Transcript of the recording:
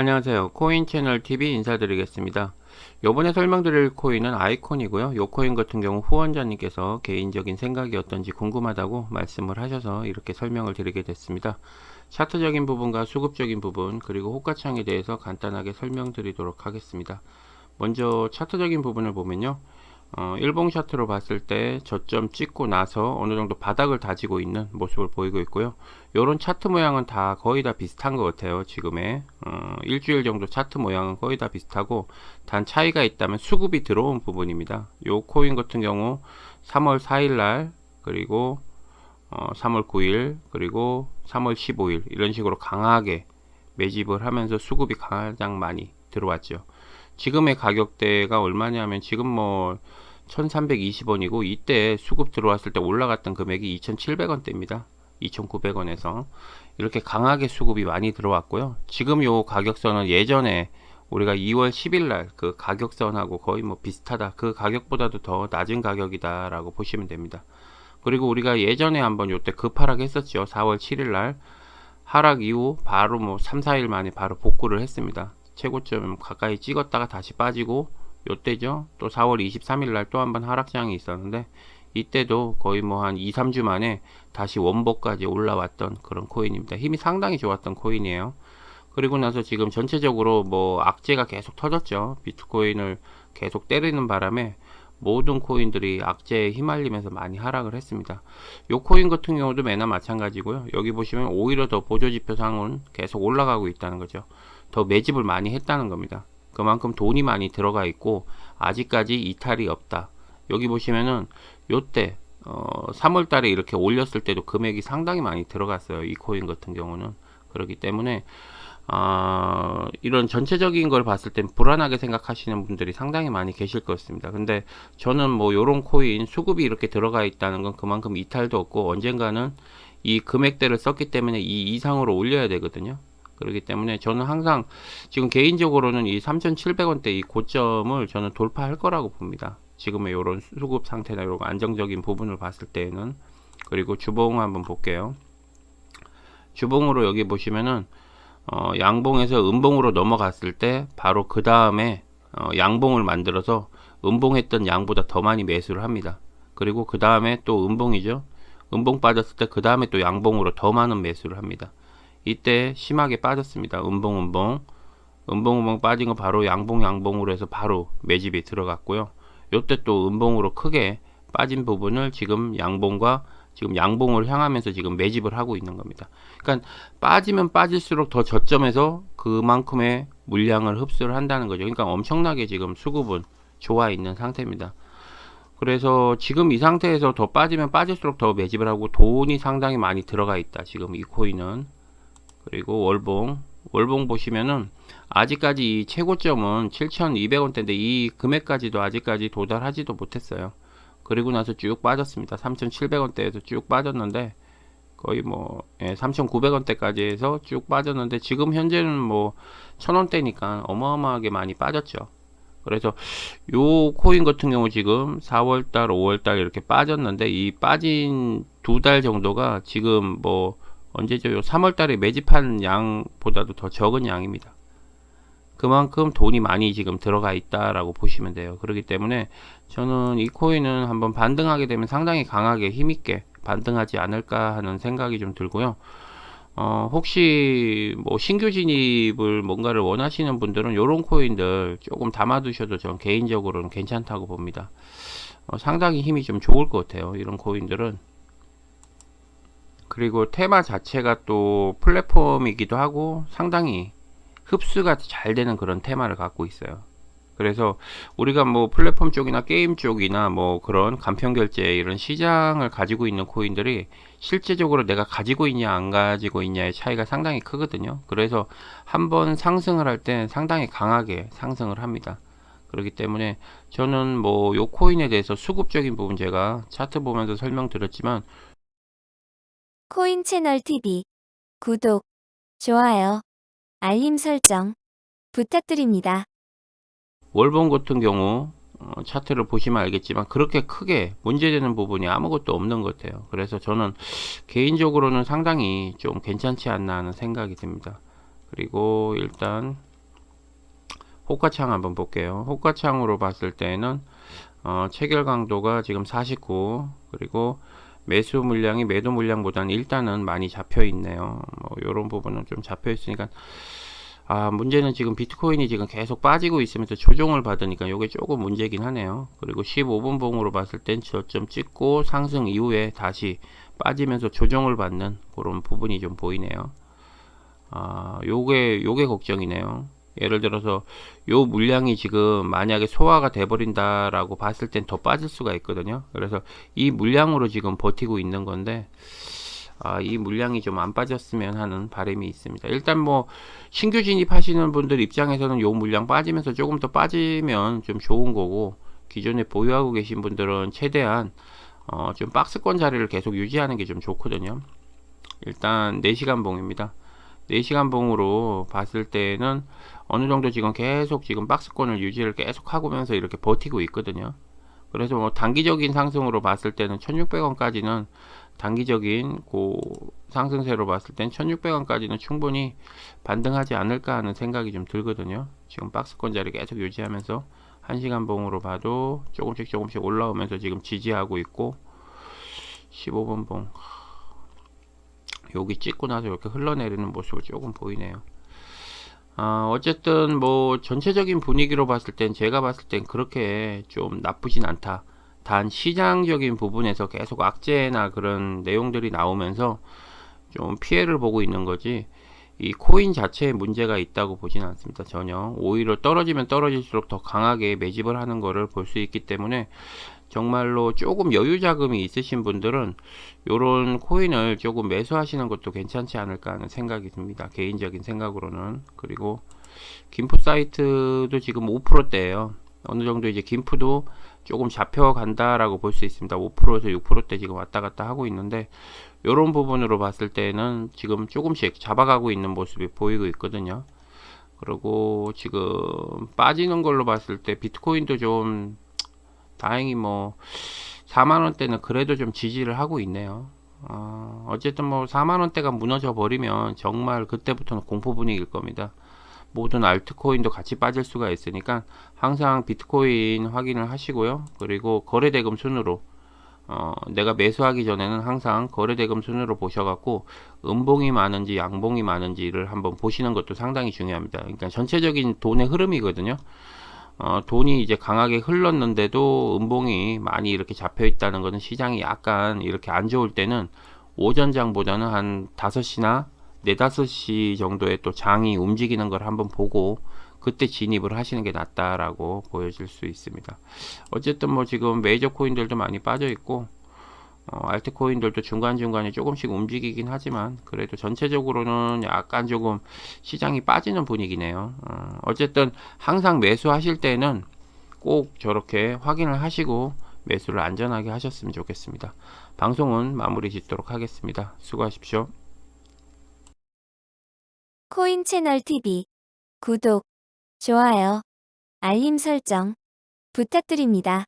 안녕하세요. 코인 채널 TV 인사드리겠습니다. 요번에 설명드릴 코인은 아이콘이고요. 요 코인 같은 경우 후원자님께서 개인적인 생각이 어떤지 궁금하다고 말씀을 하셔서 이렇게 설명을 드리게 됐습니다. 차트적인 부분과 수급적인 부분 그리고 호가창에 대해서 간단하게 설명드리도록 하겠습니다. 먼저 차트적인 부분을 보면요. 어, 일봉 차트로 봤을 때 저점 찍고 나서 어느 정도 바닥을 다지고 있는 모습을 보이고 있고요. 요런 차트 모양은 다 거의 다 비슷한 것 같아요. 지금의 어, 일주일 정도 차트 모양은 거의 다 비슷하고 단 차이가 있다면 수급이 들어온 부분입니다. 요 코인 같은 경우 3월 4일 날 그리고 어, 3월 9일 그리고 3월 15일 이런 식으로 강하게 매집을 하면서 수급이 가장 많이 들어왔죠. 지금의 가격대가 얼마냐면 지금 뭐 1320원이고 이때 수급 들어왔을 때 올라갔던 금액이 2700원대입니다. 2900원에서 이렇게 강하게 수급이 많이 들어왔고요. 지금 요 가격선은 예전에 우리가 2월 10일 날 그 가격선하고 거의 뭐 비슷하다. 그 가격보다도 더 낮은 가격이다라고 보시면 됩니다. 그리고 우리가 예전에 한번 요때 급하락 했었죠. 4월 7일 날 하락 이후 바로 뭐 3, 4일 만에 바로 복구를 했습니다. 최고점 가까이 찍었다가 다시 빠지고 요때죠. 또 4월 23일 날 또 한 번 하락장이 있었는데 이때도 거의 뭐 한 2, 3주 만에 다시 원복까지 올라왔던 그런 코인입니다. 힘이 상당히 좋았던 코인이에요. 그리고 나서 지금 전체적으로 뭐 악재가 계속 터졌죠. 비트코인을 계속 때리는 바람에 모든 코인들이 악재에 휘말리면서 많이 하락을 했습니다. 요 코인 같은 경우도 매나 마찬가지고요. 여기 보시면 오히려 더 보조 지표 상은 계속 올라가고 있다는 거죠. 더 매집을 많이 했다는 겁니다. 그만큼 돈이 많이 들어가 있고 아직까지 이탈이 없다. 여기 보시면은 요때 어, 3월 달에 이렇게 올렸을 때도 금액이 상당히 많이 들어갔어요. 이 코인 같은 경우는 그렇기 때문에 어, 이런 전체적인 걸 봤을 땐 불안하게 생각하시는 분들이 상당히 많이 계실 것 같습니다. 근데 저는 뭐 요런 코인 수급이 이렇게 들어가 있다는 건 그만큼 이탈도 없고 언젠가는 이 금액대를 썼기 때문에 이 이상으로 올려야 되거든요. 그렇기 때문에 저는 항상 지금 개인적으로는 이 3,700원대 이 고점을 저는 돌파할 거라고 봅니다. 지금의 이런 수급 상태나 이런 안정적인 부분을 봤을 때에는 그리고 주봉 한번 볼게요. 주봉으로 여기 보시면은 어, 양봉에서 음봉으로 넘어갔을 때 바로 그 다음에 어, 양봉을 만들어서 음봉했던 양보다 더 많이 매수를 합니다. 그리고 그 다음에 또 음봉이죠. 음봉 빠졌을 때 그 다음에 또 양봉으로 더 많은 매수를 합니다. 이때 심하게 빠졌습니다. 음봉 음봉 음봉 음봉 빠진 거 바로 양봉 양봉으로 해서 바로 매집이 들어갔고요. 요때 또 음봉으로 크게 빠진 부분을 지금 양봉과 지금 양봉을 향하면서 지금 매집을 하고 있는 겁니다. 그러니까 빠지면 빠질수록 더 저점에서 그만큼의 물량을 흡수를 한다는 거죠. 그러니까 엄청나게 지금 수급은 좋아 있는 상태입니다. 그래서 지금 이 상태에서 더 빠지면 빠질수록 더 매집을 하고 돈이 상당히 많이 들어가 있다. 지금 이 코인은 그리고 월봉 월봉 보시면은 아직까지 이 최고점은 7,200원대인데 이 금액까지도 아직까지 도달하지도 못했어요. 그리고 나서 쭉 빠졌습니다. 3,700원대에서 쭉 빠졌는데 거의 뭐 예, 3,900원대까지 해서 쭉 빠졌는데 지금 현재는 뭐 1,000원대니까 어마어마하게 많이 빠졌죠. 그래서 요 코인 같은 경우 지금 4월달, 5월달 이렇게 빠졌는데 이 빠진 두 달 정도가 지금 뭐 언제죠? 요 3월달에 매집한 양보다도 더 적은 양입니다. 그만큼 돈이 많이 지금 들어가 있다라고 보시면 돼요. 그렇기 때문에 저는 이 코인은 한번 반등하게 되면 상당히 강하게 힘있게 반등하지 않을까 하는 생각이 좀 들고요. 어, 혹시 뭐 신규 진입을 뭔가를 원하시는 분들은 이런 코인들 조금 담아두셔도 전 개인적으로는 괜찮다고 봅니다. 어, 상당히 힘이 좀 좋을 것 같아요. 이런 코인들은. 그리고 테마 자체가 또 플랫폼이기도 하고 상당히 흡수가 잘 되는 그런 테마를 갖고 있어요. 그래서 우리가 뭐 플랫폼 쪽이나 게임 쪽이나 뭐 그런 간편 결제 이런 시장을 가지고 있는 코인들이 실제적으로 내가 가지고 있냐 안 가지고 있냐의 차이가 상당히 크거든요. 그래서 한번 상승을 할때 상당히 강하게 상승을 합니다. 그렇기 때문에 저는 뭐 요 코인에 대해서 수급적인 부분 제가 차트 보면서 설명드렸지만 코인 채널 TV 구독, 좋아요, 알림 설정 부탁드립니다. 월봉 같은 경우 어, 차트를 보시면 알겠지만 그렇게 크게 문제되는 부분이 아무것도 없는 것 같아요. 그래서 저는 개인적으로는 상당히 좀 괜찮지 않나 하는 생각이 듭니다. 그리고 일단 호가창 한번 볼게요. 호가창으로 봤을 때는 어, 체결 강도가 지금 49 그리고 매수 물량이 매도 물량보다는 일단은 많이 잡혀 있네요. 뭐 이런 부분은 좀 잡혀 있으니까 아 문제는 지금 비트코인이 지금 계속 빠지고 있으면서 조정을 받으니까 이게 조금 문제긴 하네요. 그리고 15분 봉으로 봤을 땐 저점 찍고 상승 이후에 다시 빠지면서 조정을 받는 그런 부분이 좀 보이네요. 아 요게 요게 걱정이네요. 예를 들어서 요 물량이 지금 만약에 소화가 돼 버린다라고 봤을 땐 더 빠질 수가 있거든요. 그래서 이 물량으로 지금 버티고 있는 건데 아, 이 물량이 좀 안 빠졌으면 하는 바람이 있습니다. 일단 뭐 신규 진입하시는 분들 입장에서는 요 물량 빠지면서 조금 더 빠지면 좀 좋은 거고 기존에 보유하고 계신 분들은 최대한 어, 좀 박스권 자리를 계속 유지하는 게 좀 좋거든요. 일단 4시간 봉입니다. 4시간 봉으로 봤을 때는 어느 정도 지금 계속 지금 박스권을 유지를 계속 하고면서 이렇게 버티고 있거든요. 그래서 뭐 단기적인 상승으로 봤을 때는 1600원까지는 단기적인 고 상승세로 봤을 땐 1600원까지는 충분히 반등하지 않을까 하는 생각이 좀 들거든요. 지금 박스권 자리 계속 유지하면서 1시간 봉으로 봐도 조금씩 조금씩 올라오면서 지금 지지하고 있고 15분 봉 여기 찍고 나서 이렇게 흘러내리는 모습을 조금 보이네요. 아, 어쨌든 뭐 전체적인 분위기로 봤을 땐 제가 봤을 땐 그렇게 좀 나쁘진 않다. 단 시장적인 부분에서 계속 악재나 그런 내용들이 나오면서 좀 피해를 보고 있는 거지 이 코인 자체에 문제가 있다고 보진 않습니다. 전혀. 오히려 떨어지면 떨어질수록 더 강하게 매집을 하는 거를 볼 수 있기 때문에 정말로 조금 여유 자금이 있으신 분들은 요런 코인을 조금 매수하시는 것도 괜찮지 않을까 하는 생각이 듭니다. 개인적인 생각으로는. 그리고 김프 사이트도 지금 5%대예요. 어느 정도 이제 김프도 조금 잡혀간다라고 볼 수 있습니다. 5%에서 6%대 지금 왔다 갔다 하고 있는데 요런 부분으로 봤을 때는 지금 조금씩 잡아가고 있는 모습이 보이고 있거든요. 그리고 지금 빠지는 걸로 봤을 때 비트코인도 좀 다행히 뭐 4만 원대는 그래도 좀 지지를 하고 있네요. 어, 어쨌든 뭐 4만 원대가 무너져 버리면 정말 그때부터는 공포 분위기일 겁니다. 모든 알트코인도 같이 빠질 수가 있으니까 항상 비트코인 확인을 하시고요. 그리고 거래대금 순으로 어, 내가 매수하기 전에는 항상 거래대금 순으로 보셔갖고 음봉이 많은지 양봉이 많은지를 한번 보시는 것도 상당히 중요합니다. 그러니까 전체적인 돈의 흐름이거든요. 어, 돈이 이제 강하게 흘렀는데도 음봉이 많이 이렇게 잡혀 있다는 것은 시장이 약간 이렇게 안 좋을 때는 오전장보다는 한 5시나 4, 5시 정도의 또 장이 움직이는 걸 한번 보고 그때 진입을 하시는 게 낫다라고 보여질 수 있습니다. 어쨌든 뭐 지금 메이저 코인들도 많이 빠져 있고 어, 알트 코인들도 중간중간에 조금씩 움직이긴 하지만 그래도 전체적으로는 약간 조금 시장이 빠지는 분위기네요. 어, 어쨌든 항상 매수하실 때는 꼭 저렇게 확인을 하시고 매수를 안전하게 하셨으면 좋겠습니다. 방송은 마무리 짓도록 하겠습니다. 수고하십시오. 코인 채널 TV 구독, 좋아요, 알림 설정 부탁드립니다.